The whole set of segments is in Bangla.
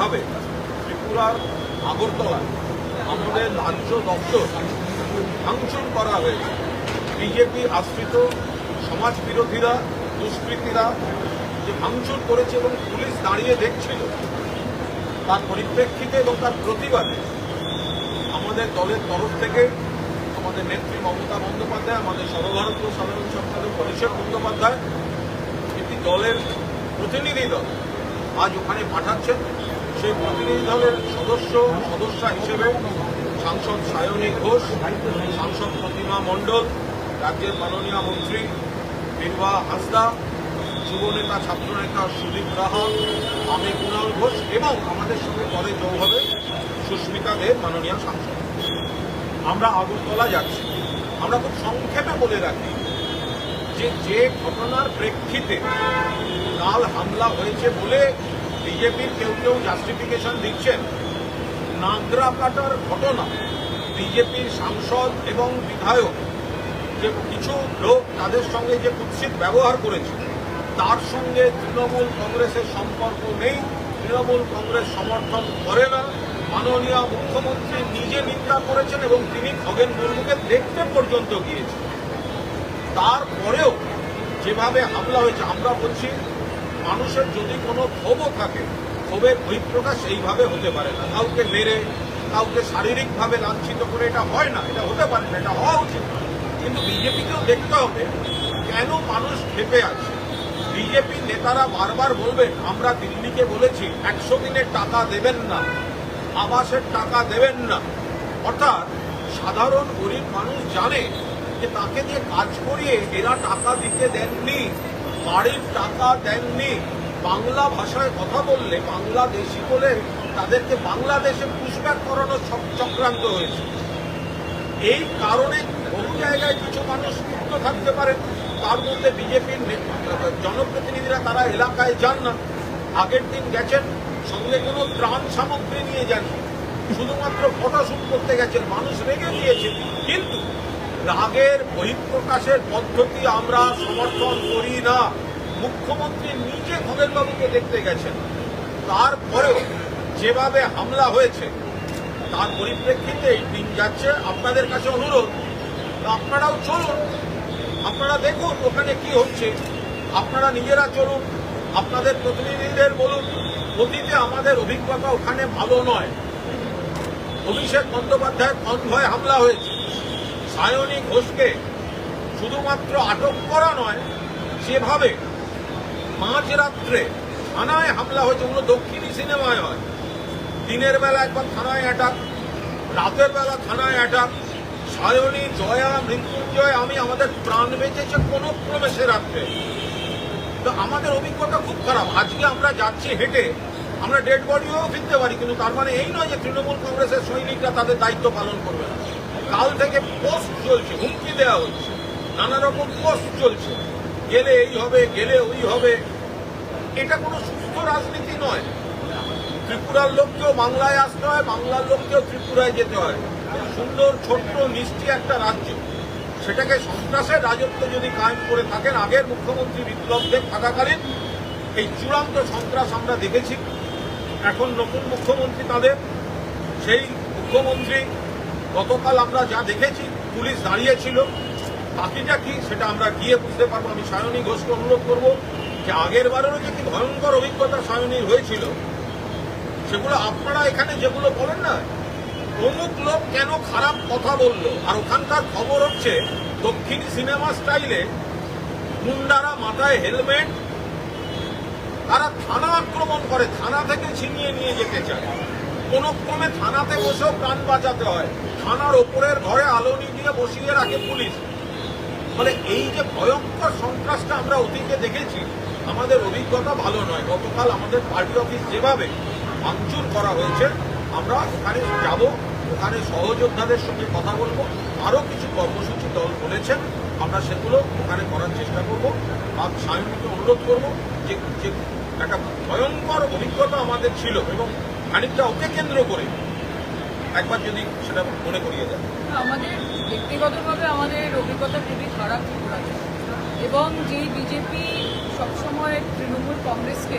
যেভাবে ত্রিপুরার আগরতলায় আমাদের রাজ্য দপ্তর ভাঙচুর করা হয়েছে, বিজেপি আশ্রিত সমাজ বিরোধীরা দুষ্কৃতীরা যে ভাঙচুর করেছে এবং পুলিশ দাঁড়িয়ে দেখছিল, তার পরিপ্রেক্ষিতে এবং তার প্রতিবাদে আমাদের দলের তরফ থেকে আমাদের নেত্রী মমতা বন্দ্যোপাধ্যায়, আমাদের সর্বভারতীয় সাধারণ সম্পাদক অভিষেক বন্দ্যোপাধ্যায় একটি দলের প্রতিনিধি দল আজ ওখানে পাঠাচ্ছেন। সেই প্রতিনিধি দলের সদস্য, সদস্যা হিসেবে সাংসদ সায়নী ঘোষ, সাংসদ প্রতিমা মণ্ডল, রাজ্যের মাননীয় মন্ত্রী বীরবা হাসদা, যুবনেতা, ছাত্রনেতা সুদীপ রাহা আমি কুণাল ঘোষ এবং আমাদের সঙ্গে দলে যোগ হবে সুস্মিতা দেব, মাননীয় সাংসদ। আমরা আগরতলা যাচ্ছি। আমরা খুব সংক্ষেপে বলে রাখি যে যে ঘটনার প্রেক্ষিতে কাল হামলা হয়েছে বলে বিজেপির কেউ কেউ জাস্টিফিকেশন দিচ্ছেন। নাগরা কাটার ঘটনা বিজেপির সাংসদ এবং বিধায়ক যে কিছু লোক তাদের সঙ্গে যে কুৎসিত ব্যবহার করেছে, তার সঙ্গে তৃণমূল কংগ্রেসের সম্পর্ক নেই, তৃণমূল কংগ্রেস সমর্থন করে না। মাননীয় মুখ্যমন্ত্রী নিজে নিন্দা করেছেন এবং তিনি খগেন মুর্মুকে দেখতে পর্যন্ত গিয়েছেন। তারপরেও যেভাবে হামলা হয়েছে, আমরা বলছি মানুষের যদি কোনো ক্ষোভও থাকে, ক্ষোভের বহিঃপ্রকাশ এইভাবে হতে পারে না। কাউকে মেরে, কাউকে শারীরিকভাবে লাঞ্ছিত করে এটা হয় না, এটা হতে পারে না, এটা হওয়া উচিত। কিন্তু বিজেপিকেও দেখতে হবে কেন মানুষ খেপে আছে। বিজেপির নেতারা বারবার বলবেন, আমরা দিল্লিকে বলেছি, একশো দিনের টাকা দেবেন না, আবাসের টাকা দেবেন না। অর্থাৎ সাধারণ গরিব মানুষ জানে যে তাকে দিয়ে কাজ করিয়ে এরা টাকা দিতে দেননি। বাড়ির টাকা দেননি। বাংলা ভাষায় কথা বললে বাংলাদেশি বলে তাদেরকে বাংলাদেশে পুষব্যাক করানোর চক- চক্রান্ত হয়েছে। এই কারণে বহু জায়গায় কিছু মানুষ মুক্ত থাকতে পারে। তার মধ্যে বিজেপির জনপ্রতিনিধিরা তারা এলাকায় যান না। আগের দিন গেছেন, সঙ্গে কোনো ত্রাণ সামগ্রী নিয়ে যান শুধুমাত্র ফটোশুট করতে গেছেন। মানুষ রেগে গিয়েছে। কিন্তু রাগের বহিঃপ্রকাশের পদ্ধতি আমরা সমর্থন করি না। মুখ্যমন্ত্রী নিজে খগেনবাবুকে দেখতে গেছেন। তারপরেও যেভাবে হামলা হয়েছে, তার পরিপ্রেক্ষিতে এই দিন যাচ্ছে। আপনাদের কাছে অনুরোধ, আপনারাও চলুন, আপনারা দেখুন ওখানে কি হচ্ছে। আপনারা নিজেরা চলুন, আপনাদের প্রতিনিধিদের বলুন, অতীতে আমাদের অভিজ্ঞতা ওখানে ভালো নয়। অভিষেক বন্দ্যোপাধ্যায়ের কনভয় হামলা হয়েছে। সায়নী ঘোষকে শুধুমাত্র আটক করা নয় যেভাবে মাঝ রাত্রে থানায় হামলা হয়েছে, ওগুলো দক্ষিণী সিনেমায় হয়। দিনের বেলা একবার থানায় অ্যাটাক রাতের বেলা থানায় অ্যাটাক সায়নী, জয়া, মৃত্যুঞ্জয়, আমি, আমাদের প্রাণ বেঁচেছে কোনো ক্রমে সে রাত্রে। তো আমাদের অভিজ্ঞতা খুব খারাপ। আজকে আমরা যাচ্ছি হেঁটে, আমরা ডেড বডিও ফিরতে পারি, কিন্তু তার মানে এই নয় যে তৃণমূল কংগ্রেসের সৈনিকরা তাদের দায়িত্ব পালন করবে না। কাল থেকে পোস্ট চলছে, হুমকি দেওয়া হচ্ছে। নানা রকম পোস্ট চলছে। গেলে এই হবে, গেলে ওই হবে। এটা কোনো সুস্থ রাজনীতি নয়। ত্রিপুরার লোককেও বাংলায় আসতে হয়, বাংলার লোককেও ত্রিপুরায় যেতে হয়। সুন্দর, ছোট্ট, মিষ্টি একটা রাজ্য। সেটাকে সন্ত্রাসের রাজত্ব যদি কায়েম করে থাকেন, আগের মুখ্যমন্ত্রী বিপ্লব দেব থাকাকালীন এই চূড়ান্ত সন্ত্রাস আমরা দেখেছি। এখন নতুন মুখ্যমন্ত্রী তাদের, সেই মুখ্যমন্ত্রী গতকাল আমরা যা দেখেছি, পুলিশ দাঁড়িয়েছিল। বাকিটা কি, সেটা আমরা গিয়ে বুঝতে পারব। আমি সায়নী ঘোষকে অনুরোধ করব যে আগের বারেরও যে কি ভয়ঙ্কর অভিজ্ঞতা সায়নীর হয়েছিল, সেগুলো আপনারা এখানে যেগুলো বলেন না, অমুক লোক কেন খারাপ কথা বলল? আর ওখানকার খবর হচ্ছে, দক্ষিণ সিনেমা স্টাইলে মুন্ডারা মাথায় হেলমেট, তারা থানা আক্রমণ করে, থানা থেকে ছিনিয়ে নিয়ে যেতে চায়। কোন ক্রমে থানাতে বসেও প্রাণ বাঁচাতে হয়। থানার ওপরের ঘরে আলো দিয়ে বসিয়ে রাখে পুলিশ। ফলে এই যে ভয়ঙ্কর সন্ত্রাসটা আমরা অতীতে দেখেছি, আমাদের অভিজ্ঞতা ভালো নয়। গতকাল আমাদের পার্টি অফিস যেভাবে ভাঙচুর করা হয়েছে, আমরা ওখানে যাব, ওখানে সহযোদ্ধাদের সঙ্গে কথা বলব, আরও কিছু কর্মসূচি দল বলেছেন, আমরা সেগুলো ওখানে করার চেষ্টা করব। আর সায়নকে অনুরোধ করব যে একটা ভয়ঙ্কর অভিজ্ঞতা আমাদের ছিল এবং খানিকটা ওকে কেন্দ্র করে। একবার যদি সেটা মনে করিয়ে দেয় আমাদের ব্যক্তিগতভাবে আমাদের অভিজ্ঞতা খুবই খারাপ এবং যেই বিজেপি সবসময় তৃণমূল কংগ্রেসকে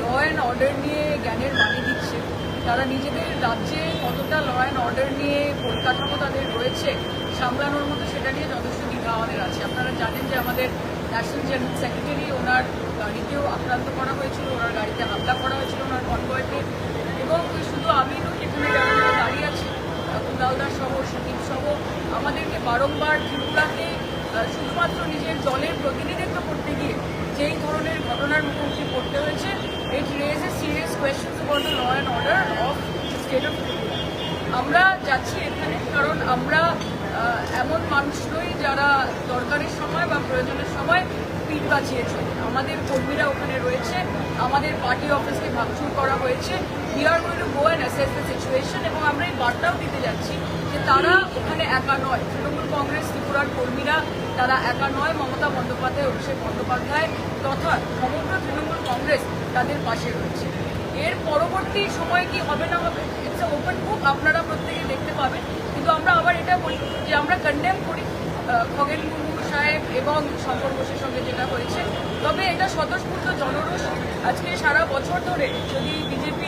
ল অ্যান্ড অর্ডার নিয়ে জ্ঞানের বাণী দিচ্ছে, তারা নিজেদের রাজ্যে কতটা ল অ্যান্ড অর্ডার নিয়ে পরিকাঠামো তাদের রয়েছে, সামলানোর মতো সেটা নিয়ে যথেষ্ট দ্বিধা আমাদের আছে। আপনারা জানেন যে আমাদের ন্যাশনাল জেনারেল সেক্রেটারি ওনার গাড়িতেও আক্রান্ত করা হয়েছিল, ওনার গাড়িতে হামলা করা হয়েছিল, ওনার কনভয়েতে এবং শুধু আমি নই এখানে যারা দাঁড়িয়ে আছে কুদালদার সহ, সুদীপ সহ, আমাদেরকে বারংবার ত্রিপুরাকে শুধুমাত্র নিজের দলের প্রতিনিধিত্ব করতে গিয়ে যেই ধরনের ঘটনার মুখোমুখি পড়তে হয়েছে it raise a serious questions about the law and order of state of আমরা যাচ্ছি এখানে কারণ আমরা এমন মানুষ নই যারা দরকারের সময় বা প্রয়োজনের সময় পিঠ বাঁচিয়েছে আমাদের কর্মীরা ওখানে রয়েছে, আমাদের পার্টি অফিসকে ভাঙচুর করা হয়েছে going to go and assess the situation এবং আমরা এই বার্তাও দিতে যাচ্ছি যে তারা ওখানে একা নয়। তৃণমূল কংগ্রেস, ত্রিপুরার কর্মীরা তারা একা নয়। মমতা বন্দ্যোপাধ্যায়, অভিষেক বন্দ্যোপাধ্যায় তথা সমগ্র তৃণমূল কংগ্রেস তাদের পাশে রয়েছে। এর পরবর্তী সময় কি হবে না হবে ইটস ওপেন বুক আপনারা প্রত্যেকে দেখতে পাবেন। কিন্তু আমরা আবার এটা বলি যে আমরা কন্ডেম করি খগেন সাহেব এবং শঙ্কর ঘোষের সঙ্গে যেটা হয়েছে। তবে এটা স্বতঃস্ফূর্ত জনরোষ। আজকে সারা বছর ধরে যদি মন্ত্রীরা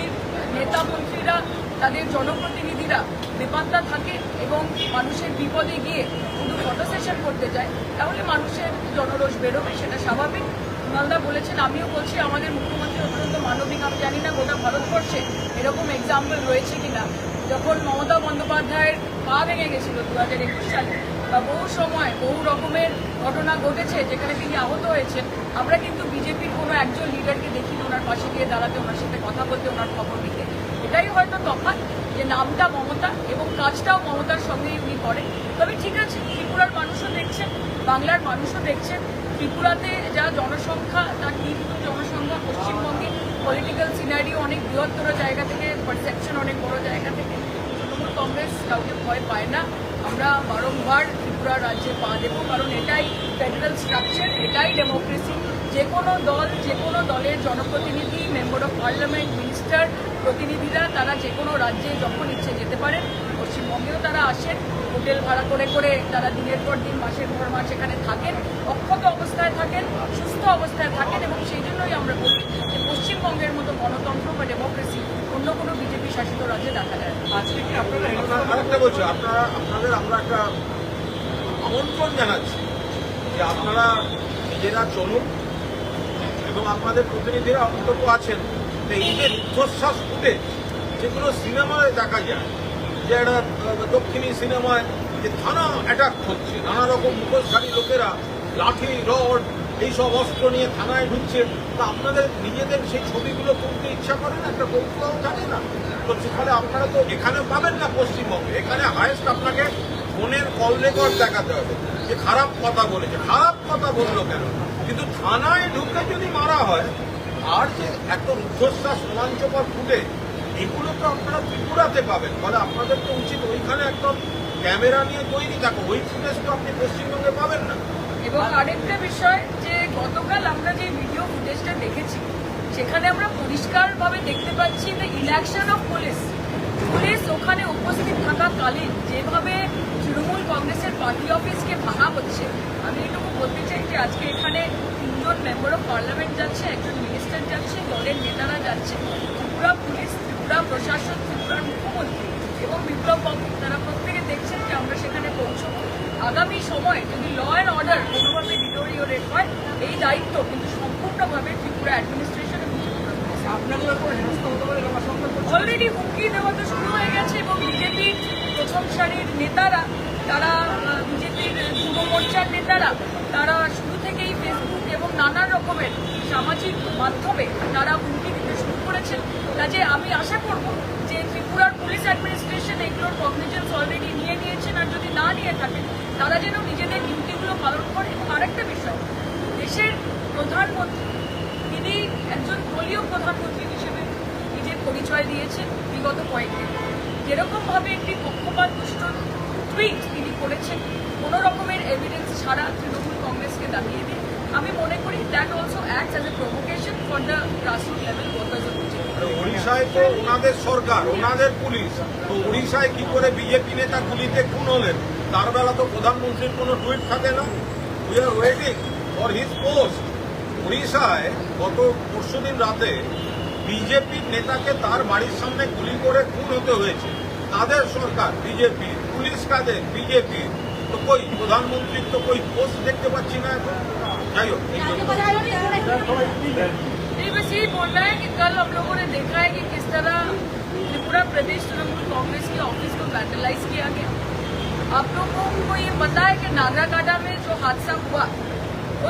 তাদের জনপ্রতিনিধিরা বেপাত্তা থাকে এবং মানুষের বিপদে গিয়ে শুধু ফটো সেশন করতে যায়, তাহলে মানুষের জনরোষ বেরোবে, সেটা স্বাভাবিক। মালদা বলেছেন, আমিও বলছি, আমাদের মুখ্যমন্ত্রী অত্যন্ত মানবিক, আমি জানি না গোটা ভারতবর্ষে এরকম এক্সাম্পল রয়েছে কিনা। যখন মমতা বন্দ্যোপাধ্যায়ের পা ভেঙে গেছিল দু হাজার একুশ সালে, বা বহু সময় বহু রকমের ঘটনা ঘটেছে যেখানে তিনি আহত হয়েছেন, আমরা কিন্তু বিজেপির কোনো একজন লিডারকে দেখিনি ওনার পাশে গিয়ে দাঁড়াতে, ওনার সাথে কথা বলতে, ওনার খবর নিতে। এটাই হয়তো তফাৎ যে নামটা মমতা এবং কাজটাও মমতার সঙ্গে উনি করেন। তবে ঠিক আছে, ত্রিপুরার মানুষও দেখছেন, বাংলার মানুষও দেখছেন। ত্রিপুরাতে যা জনসংখ্যা, তার কিন্তু জনসংখ্যা, পশ্চিমবঙ্গে পলিটিক্যাল সিনারিও অনেক বৃহত্তর জায়গা থেকে পারসেপশন অনেক বড় জায়গা থেকে। তৃণমূল কংগ্রেস কাউকে ভয় পায় না। আমরা বারংবার ত্রিপুরা রাজ্যে পা দেবো, কারণ এটাই ফেডারেল স্ট্রাকচার এটাই ডেমোক্রেসি যে কোনো দল, যে কোনো দলের জনপ্রতিনিধি মেম্বার অফ পার্লামেন্ট মিনিস্টার প্রতিনিধিরা তারা যে কোনো রাজ্যে যখন ইচ্ছে যেতে পারেন, পশ্চিমবঙ্গেও তারা আসেন, হোটেল ভাড়া করে করে তারা দিনের পর দিন, মাসের পর মাস এখানে থাকেন, অক্ষত অবস্থায় থাকেন, সুস্থ অবস্থায় থাকেন এবং সেই জন্যই আমরা বলি যে পশ্চিমবঙ্গের মতো গণতন্ত্র বা ডেমোক্রেসি অন্য কোনো বিজেপি শাসিত রাজ্যে দেখা যায় আজকে কি আপনারা, আপনাদের আমরা একটা আমন্ত্রণ জানাচ্ছি যে আপনারা নিজেরা চলুন এবং আপনাদের প্রতিনিধিরা অন্তত আছেন, যে রুদ্ধশ্বাস ফুটেজ যেগুলো সিনেমায় দেখা যায়, যে একটা দক্ষিণী সিনেমায় যে থানা অ্যাটাক হচ্ছে, নানা রকম মুখোশধারী লোকেরা, লাঠি, রড, এইসব অস্ত্র নিয়ে থানায় ঢুকছে, তা আপনাদের, নিজেদের সেই ছবিগুলো তুলতে ইচ্ছা করে না? একটা কৌতূহল থাকে না? তো সেখানে আপনারা তো এখানে পাবেন না পশ্চিমবঙ্গে। এখানে হায়েস্ট আপনাকে ফোনের কল রেকর্ড দেখাতে হবে। যে খারাপ কথা বলেছে। খারাপ কথা বলল কেন? কিন্তু থানায় ঢুকে যদি মারা হয়, আর যে এত রুদ্ধশ্বাস, রোমাঞ্চকর ফুটে, এগুলো তো আপনারা ত্রিপুরাতে পাবেন। ফলে আপনাদের তো উচিত ওইখানে একদম ক্যামেরা নিয়ে তৈরি থাকো। ওই ফুটেজ তো আপনি পশ্চিমবঙ্গে পাবেন না। এবং আরেকটা বিষয় যে, গতকাল আমরা যে ভিডিও ফুটেজটা দেখেছি, সেখানে আমরা পরিষ্কারভাবে দেখতে পাচ্ছি যে ইলেকশন অফ পুলিশ পুলিশ ওখানে উপস্থিত থাকাকালীন যেভাবে তৃণমূল কংগ্রেসের পার্টি অফিসকে ভাঙা হচ্ছে, আমি এটুকু বলতে চাই যে আজকে মেম্বার অফ পার্লামেন্ট যাচ্ছে একজন মিনিস্টার যাচ্ছে দলের নেতারা যাচ্ছে। ত্রিপুরা পুলিশ ত্রিপুরা প্রশাসন ত্রিপুরার মুখ্যমন্ত্রী এবং বিপ্লব বাবু তারা প্রত্যেকে দেখছেন যে আমরা সেখানে পৌঁছবো। আগামী সময় যদি ল অ্যান্ড অর্ডার কোনোভাবে ডিটোরিওরেট হয় এই দায়িত্ব কিন্তু সম্পূর্ণভাবে ত্রিপুরা অ্যাডমিনিস্ট্রেশন এবং ত্রিপুরা পুলিশ আপনাদের? অলরেডি হুমকি দেওয়া তো শুরু হয়ে গেছে এবং বিজেপির প্রথম সারির নেতারা তারা বিজেপির যুব মোর্চার নেতারা তারা শুরু থেকেই ফেসবুক এবং নানা রকমের সামাজিক মাধ্যমে তারা হুমকি দিতে শুরু করেছেন। কাজে আমি আশা করব যে ত্রিপুরার পুলিশ অ্যাডমিনিস্ট্রেশন এগুলোর কগনিজেন্স অলরেডি নিয়ে নিয়েছেন আর যদি না নিয়ে থাকেন, তারা যেন নিজেদের ডিউটিগুলো পালন করে। এবং আরেকটা বিষয়, দেশের প্রধানমন্ত্রী, তিনি একজন দলীয় প্রধানমন্ত্রী হিসেবে নিজের পরিচয় দিয়েছেন বিগত কয়েকদিন। যেরকমভাবে একটি পক্ষপাত দুষ্ট টুইট তিনি করেছেন, কোনো রকমের এভিডেন্স ছাড়া তৃণমূল কংগ্রেসকে দাঁড়িয়ে দিয়ে আমি মনে করি that also act as a provocation for the grassroot level workers of উড়িষ্যায় তো ওনাদের সরকার, ওনাদের পুলিশ। তো উড়িষ্যায় কি করে বিজেপি নেতা গুলিতে খুন হলেন? তার বেলা তো প্রধানমন্ত্রীর কোনো টুইট থাকে না। We are waiting for his post উড়িষ্যায় গত পরশুদিন রাতে বিজেপির নেতাকে তার বাড়ির সামনে গুলি করে খুন হতে হয়েছে। তাদের সরকার? বিজেপি পুলিশ কাজে বিজেপি তো কই, প্রধানমন্ত্রীর তো কই পোস্ট দেখতে পাচ্ছি না এখন। नहीं बस यही बोल रहा है कि कल हम लोगों ने देखा है कि किस तरह त्रिपुरा प्रदेश तृणमूल कांग्रेस के ऑफ़िस को वैंडलाइज किया गया। आप लोगों को ये पता है कि नागराकाडा में जो हादसा हुआ,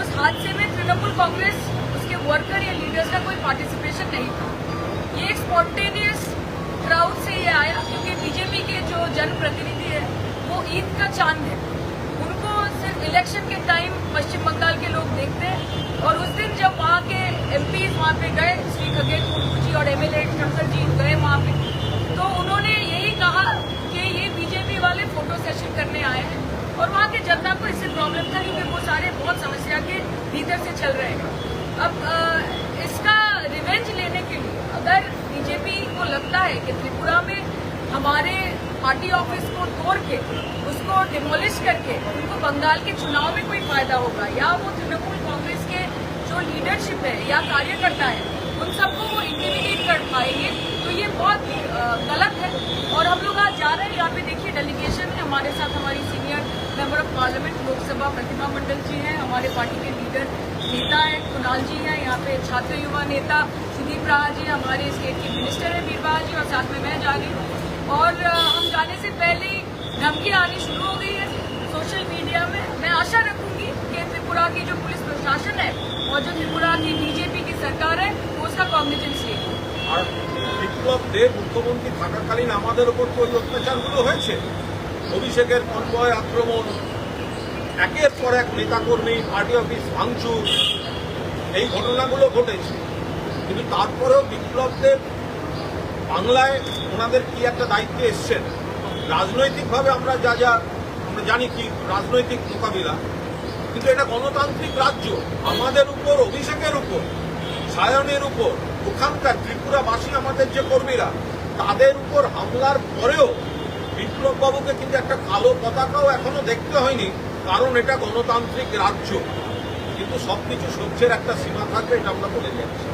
उस हादसे में तृणमूल कांग्रेस, उसके वर्कर या लीडर्स का कोई पार्टिसिपेशन नहीं था। ये एक स्पॉन्टेनियस क्राउड से ये आया, क्योंकि बीजेपी के जो जनप्रतिनिधि है, वो ईद का चाँद है। उनको सिर्फ़ इलेक्शन के टाइम पश्चिम बंगाल के लोग देखते हैं। और उस दिन जब वहाँ के एम पी वहाँ पे गए, श्री खगेन मुर्मू जी और एमएलए शंकर जी गए वहाँ पे तो उन्होंने यही कहा कि ये बीजेपी वाले फ़ोटो सेशन करने आए हैं। और वहाँ के जनता को इससे प्रॉब्लम था, क्योंकि वो सारे बहुत समस्या के भीतर से चल रहे हैं। अब इसका रिवेंज लेने के लिए अगर बीजेपी को लगता है कि त्रिपुरा में हमारे पार्टी ऑफ़िस को तोड़ के उसको डिमोलिश करके उनको बंगाल के चुनाव में कोई फ़ायदा होगा? या वो तृणमूल कांग्रेस के जो लीडरशिप है या कार्यकर्ता है, उन सबको वो इंटिमिडेट कर पाएँगे? तो ये बहुत गलत है। और हम लोग आज जा रहे हैं, यहाँ पे देखिए डेलीगेशन है हमारे साथ, हमारी senior member of parliament Lok Sabha Pratima Mandal ji हैं, हमारे पार्टी के लीडर नेता हैं, कुणाल जी हैं, यहाँ पे छात्र युवा नेता सुदीप राहा जी, हमारे स्टेट के मिनिस्टर हैं बीरबहा जी, और साथ में मैं जा रही हूँ। और हम जाने से पहले धमकी आनी शुरू हो गई है सोशल मीडिया में मैं आशा रखूंगी कि त्रिपुरा की जो पुलिस प्रशासन है और जो त्रिपुरा की बीजेपी की सरकार है वो उसका कॉग्निजेंस लेगी আর বিপ্লব দেব মুখ্যমন্ত্রী থাকাকালীন আমাদের উপর তো ওই অত্যাচারগুলো হয়েছে অভিষেকের কনভয় আক্রমণ একের পর এক নেতাকর্মী পার্টি অফিস ভাঙচুর এই ঘটনাগুলো ঘটেছে কিন্তু তারপরেও বিপ্লব দেব বাংলায় ওনাদের কি একটা দায়িত্বে এসছেন রাজনৈতিকভাবে আমরা যা যা আমরা জানি কি রাজনৈতিক মোকাবিলা, কিন্তু এটা গণতান্ত্রিক রাজ্য, আমাদের উপর, অভিষেকের উপর, সায়নের উপর, ওখানকার ত্রিপুরাবাসী, আমাদের যে কর্মীরা, তাদের উপর হামলার পরেও বিপ্লব বাবুকে কিন্তু একটা কালো পতাকাও এখনও দেখতে হয়নি, কারণ এটা গণতান্ত্রিক রাজ্য। কিন্তু সবকিছু সহ্যের একটা সীমা থাকবে, এটা আমরা বলে যাচ্ছি।